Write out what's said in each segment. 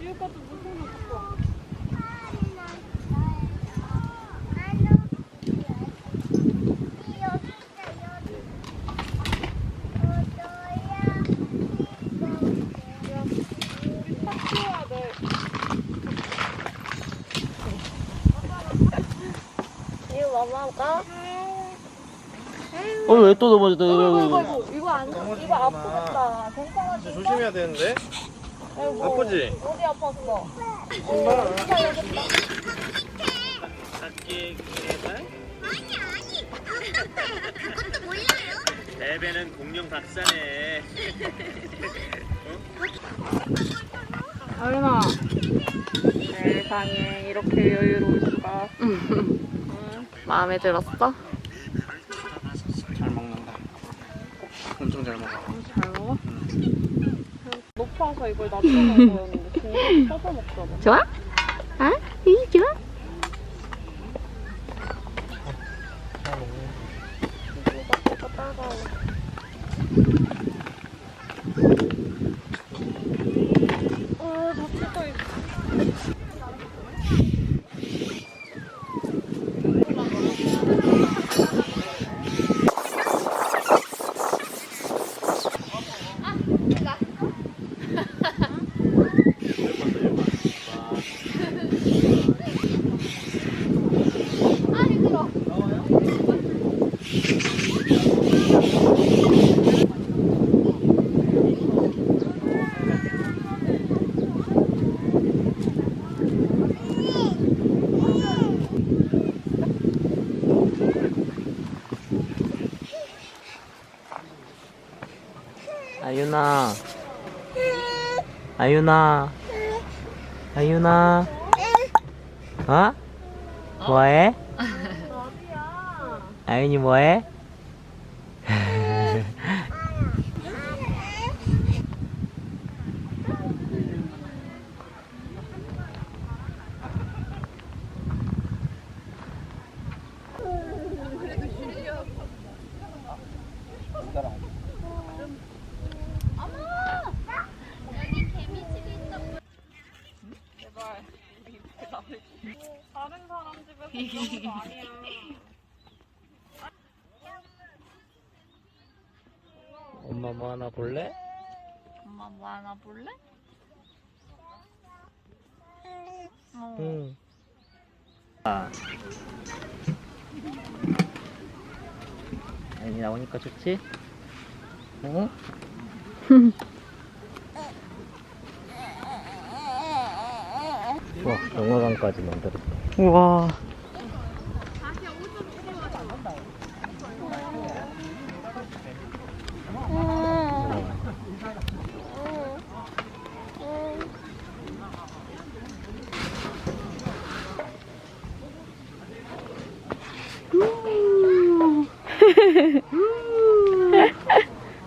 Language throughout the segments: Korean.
지우가도 무슨 거 갖고 와. 엄마가? 어, 왜 또 넘어졌다. 이거, 이거 이거. 이거 이거 안 이거 아프겠다. 괜찮아 진짜 조심해야 되는데. 아이고, 아프지? 어디 아팠어? 신발. 살려줬다. 작게 개발? 대배는 공룡 박사네. 아윤아. 세상에 이렇게 여유로울 수가. 마음에 들었어? 잘 먹는다. 엄청. 잘 먹어? 높아서 이걸 낮춰놓은 거였는데 중간에 떠서 먹잖아. 좋아? 아? 이 좋아? 어, 다치고 있어. 아윤아. 아윤아. 아윤아. 어? 뭐해? 아윤이 뭐해? 제발. 우리 이렇게 나를 다른 사람 집에서 이런 거 아니야. 엄마 뭐 하나 볼래? 엄마 뭐 하나 볼래? 어. 응. 아. 아윤이 나오니까 좋지? 어? 와, 영화관까지 만들었다. 우와.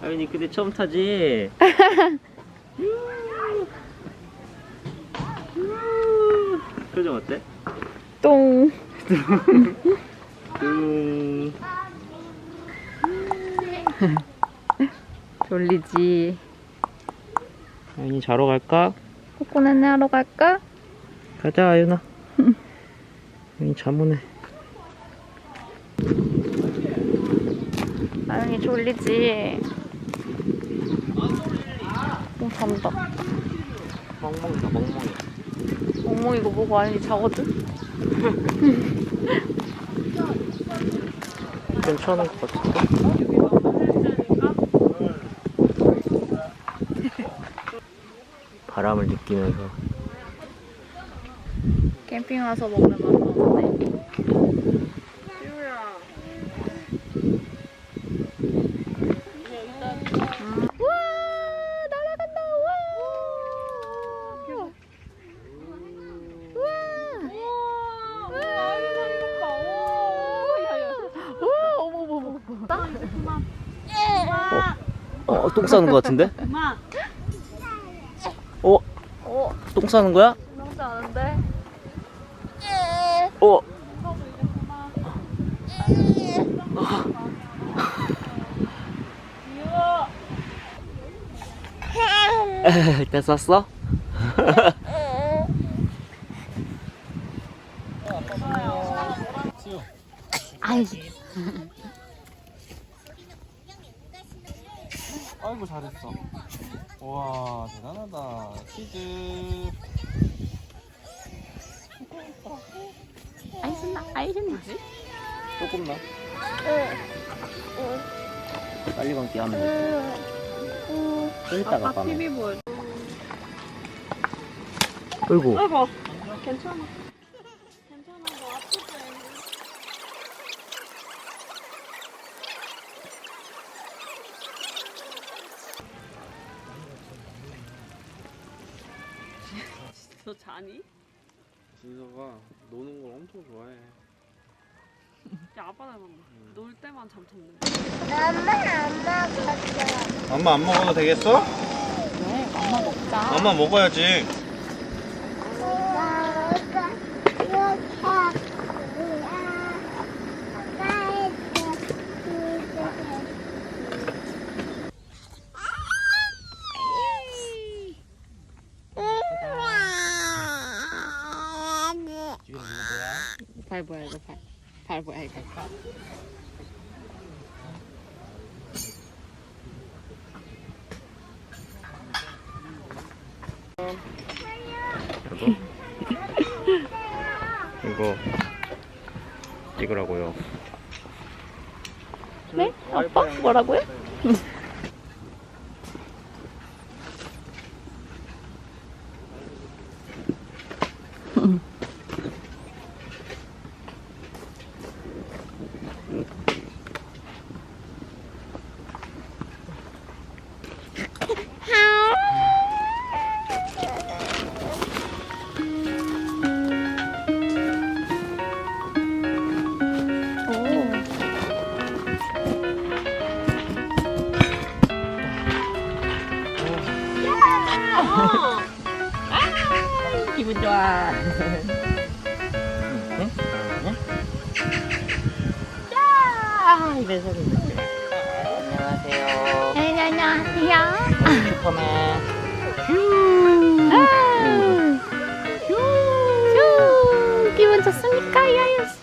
아윤이 근데 처음 타지? 표정 어때? 똥. 음. 졸리지. 아윤이 자러 갈까? 코코네네 하러 갈까? 가자 아윤아 아윤이 잠 오네 아윤이 졸리지. 어, 잔다. 멍멍이다 멍멍이 멍멍 이거 보고 아윤이 자거든? 괜찮은 것 같은데? 바람을 느끼면서 캠핑 와서 먹는 맛도 없네. 똥 싸는 것 같은데? 엄마. 어? 어? 똥 싸는 거야? 너무 싸는데. 어? 다 쌌어? 아이. 아이고 잘했어. 와 대단하다. 치즈. 아이, 신나, 아이, 신나. 조금 나. 빨리 감기 하면 돼. 좀 이따가 아빠 까면. TV 보여. 어이구. 아이고. 괜찮아. 괜찮아. 너 자니? 진서가 노는 걸 엄청 좋아해. 야 아빠 닮았나? 놀 때만 잠 잤는데. 엄마 안 먹어도 되겠어? 네, 엄마 먹자. 엄마 먹어야지. 발 뭐야, 이거 발. 발 뭐야, 이거. 이거. 이거 찍으라고요. 네? 아빠? 뭐라고요? 아, 기분 좋아. 응? 이래서 안녕하세요. 네, 안녕하세요. 슈퍼맨. 휴. 음. 아, 휴. 휴. 기분 좋습니까, 야유 씨?